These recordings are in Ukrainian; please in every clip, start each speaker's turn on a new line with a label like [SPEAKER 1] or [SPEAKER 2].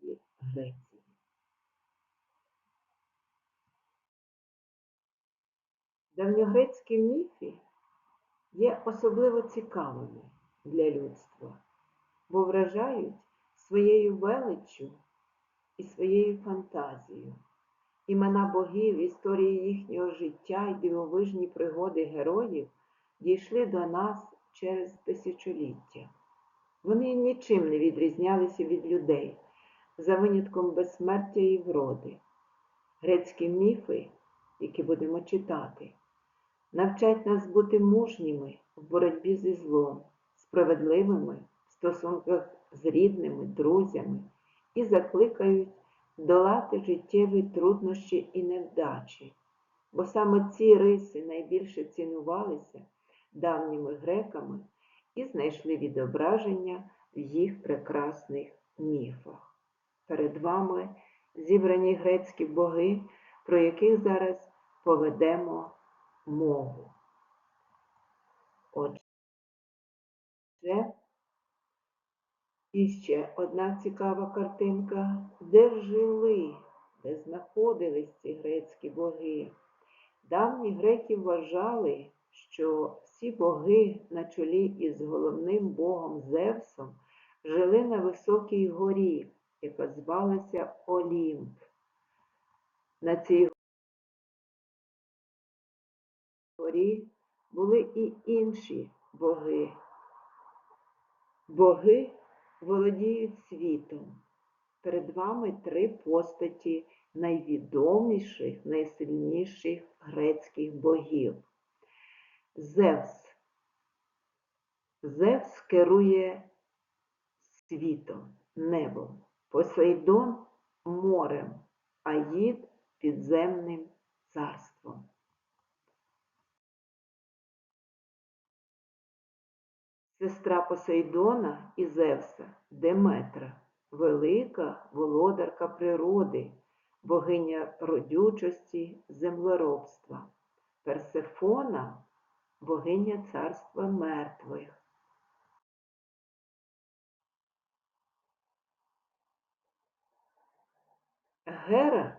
[SPEAKER 1] Древньої Греції. Давньогрецькі міфи є особливо цікавими для людства, бо вражають своєю величчю і своєю фантазією. Імена богів, історії їхнього життя і дивовижні пригоди героїв дійшли до нас через тисячоліття. Вони нічим не відрізнялися від людей, за винятком безсмертя і вроди. Грецькі міфи, які будемо читати, навчать нас бути мужніми в боротьбі зі злом, справедливими в стосунках з рідними, друзями і закликають долати життєві труднощі і невдачі, бо саме ці риси найбільше цінувалися давніми греками і знайшли відображення в їх прекрасних міфах. Перед вами зібрані грецькі боги, про яких зараз поведемо мову. Отже, і ще одна цікава картинка, де жили, де знаходились ці грецькі боги. Давні греки вважали, що всі боги на чолі із головним богом Зевсом жили на високій горі, яка звалася Олімп. На цій горі були і інші боги. Боги володіють світом. Перед вами три постаті найвідоміших, найсильніших грецьких богів. Зевс. Зевс керує світом, небом, Посейдон морем, Аїд підземним царством. Сестра Посейдона і Зевса Деметра, велика володарка природи, богиня родючості, землеробства, Персефона богиня царства мертвих. Гера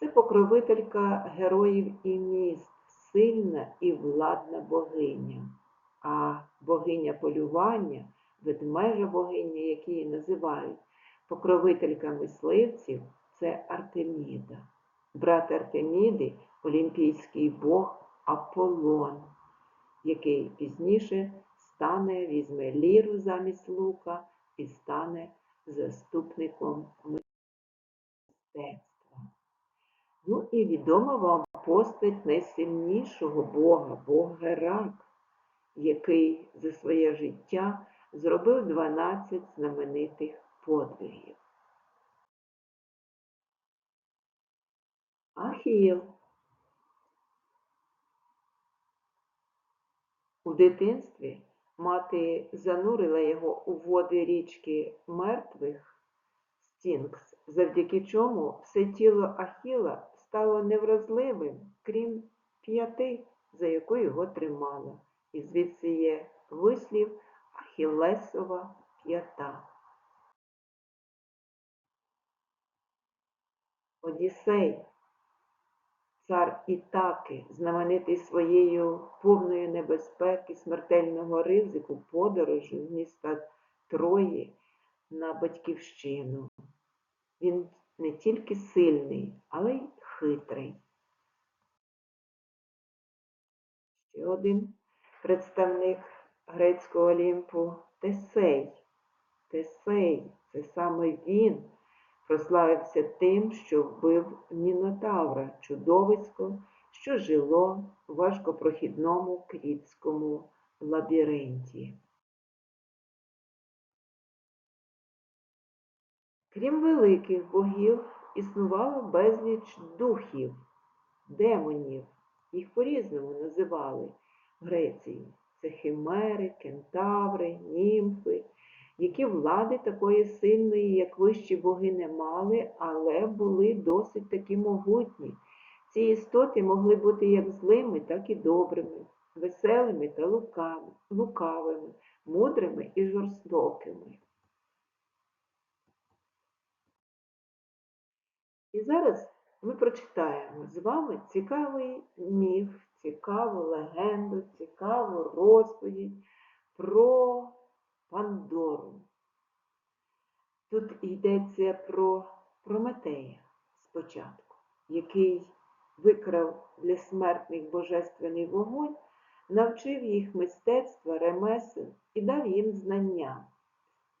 [SPEAKER 1] це покровителька героїв і міст, сильна і владна богиня, а богиня полювання, ведмежа богиня, які її називають, покровителька мисливців це Артеміда. Брат Артеміди олімпійський бог Аполлон, який пізніше стане, візьме ліру замість лука і стане заступником мистецтва. Ну і відома вам постать найсильнішого Бога, Бог Герак, який за своє життя зробив 12 знаменитих подвигів. Ахіл У дитинстві мати занурила його у води річки мертвих Стінкс, завдяки чому все тіло Ахіла стало невразливим, крім п'яти, за яку його тримала. І звідси є вислів Ахілесова п'ята. Одіссей Цар Ітаки, знаменитий своєю повною небезпеки, смертельного ризику, подорожі з міста Трої на батьківщину. Він не тільки сильний, але й хитрий. Ще один представник грецького олімпу Тесей. Тесей це саме він прославився тим, що вбив Мінотавра, чудовисько, що жило в важкопрохідному крітському лабіринті. Крім великих богів, існувало безліч духів, демонів, їх по-різному називали в Греції. Це химери, кентаври, німфи, які влади такої сильної, як вищі боги, не мали, але були досить таки могутні. Ці істоти могли бути як злими, так і добрими, веселими та лукавими, мудрими і жорстокими. Зараз ми прочитаємо з вами цікавий міф, цікаву легенду, цікаву розповідь про Пандору. Тут йдеться про Прометея спочатку, який викрав для смертних божественний вогонь, навчив їх мистецтва, ремесел і дав їм знання.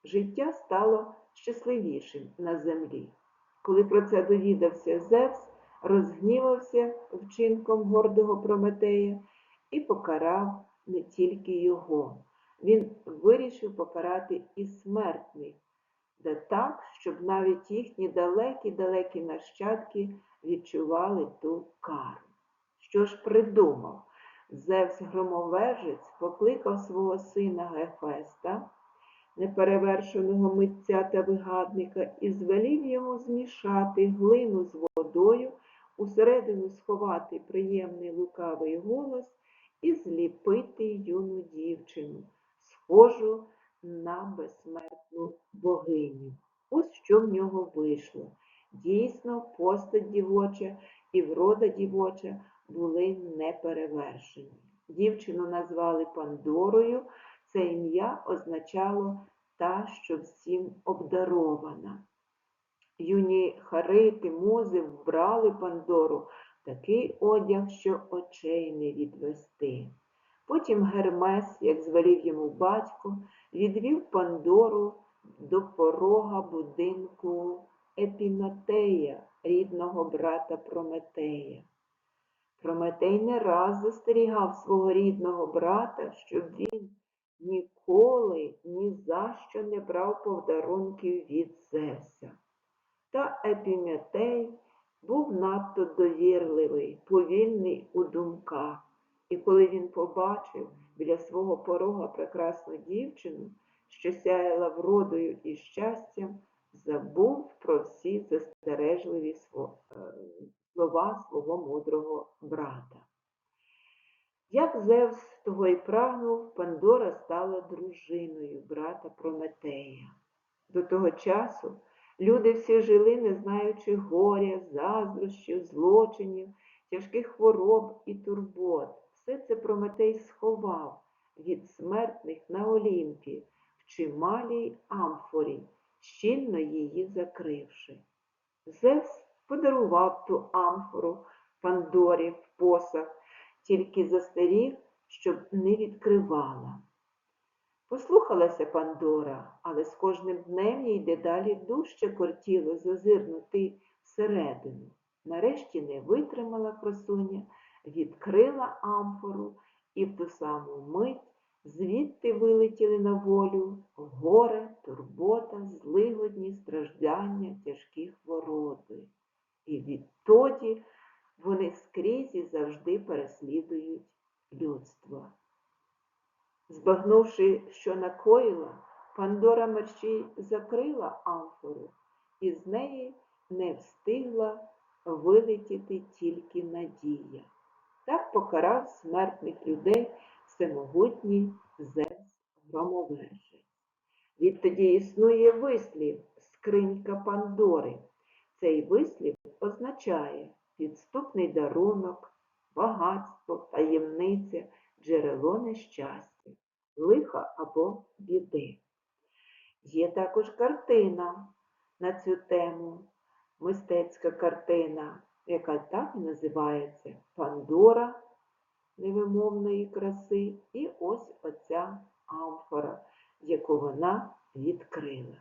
[SPEAKER 1] Життя стало щасливішим на землі. Коли про це довідався Зевс, розгнівався вчинком гордого Прометея і покарав не тільки його. Він вирішив покарати і смертних, да так, щоб навіть їхні далекі-далекі нащадки відчували ту кару. Що ж придумав? Зевс громовержець покликав свого сина Гефеста, неперевершеного митця та вигадника, і звелів йому змішати глину з водою, усередину сховати приємний лукавий голос і зліпити юну дівчину, схожу на безсмертну богиню. Ось що в нього вийшло. Дійсно, постать дівоча і врода дівоча були неперевершені. Дівчину назвали Пандорою, це ім'я означало та, що всім обдарована. Юні харити, музи вбрали Пандору такий одяг, що очей не відвести. Потім Гермес, як звелів йому батько, відвів Пандору до порога будинку Епіметея, рідного брата Прометея. Прометей не раз застерігав свого рідного брата, щоб він ніколи ні за що не брав подарунків від Зевса. Та Епіметей був надто довірливий, повільний у думках, і коли він побачив біля свого порога прекрасну дівчину, що сяяла вродою і щастям, забув про всі застережливі е, слова свого мудрого брата. Як Зевс того й прагнув, Пандора стала дружиною брата Прометея. До того часу люди всі жили, не знаючи горя, заздрощів, злочинів, тяжких хвороб і турбот. Все це Прометей сховав від смертних на Олімпі, в чималій амфорі, щільно її закривши. Зевс подарував ту амфору Пандорі в посах, тільки застеріг, щоб не відкривала. Послухалася Пандора, але з кожним днем їй дедалі дужче кортіло зазирнути всередину. Нарешті не витримала красуня, відкрила амфору, і в ту саму мить звідти вилетіли на волю горе, турбота, злигодні, страждання, тяжкі хвороби. І відтоді вони скрізь і завжди переслідують людство. Збагнувши, що накоїла, Пандора мерщій закрила амфору, і з неї не встигла вилетіти тільки надія. Так покарав смертних людей всемогутній Зевс громовержець. Відтоді існує вислів скринька Пандори. Цей вислів означає підступний дарунок, багатство, таємниця, джерело нещастя, лиха або біди. Є також картина на цю тему, мистецька картина, яка так і називається Пандора невимовної краси, і ось оця амфора, яку вона відкрила.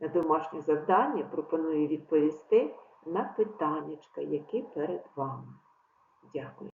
[SPEAKER 1] На домашнє завдання пропоную відповісти на питаннячка, які перед вами. Дякую.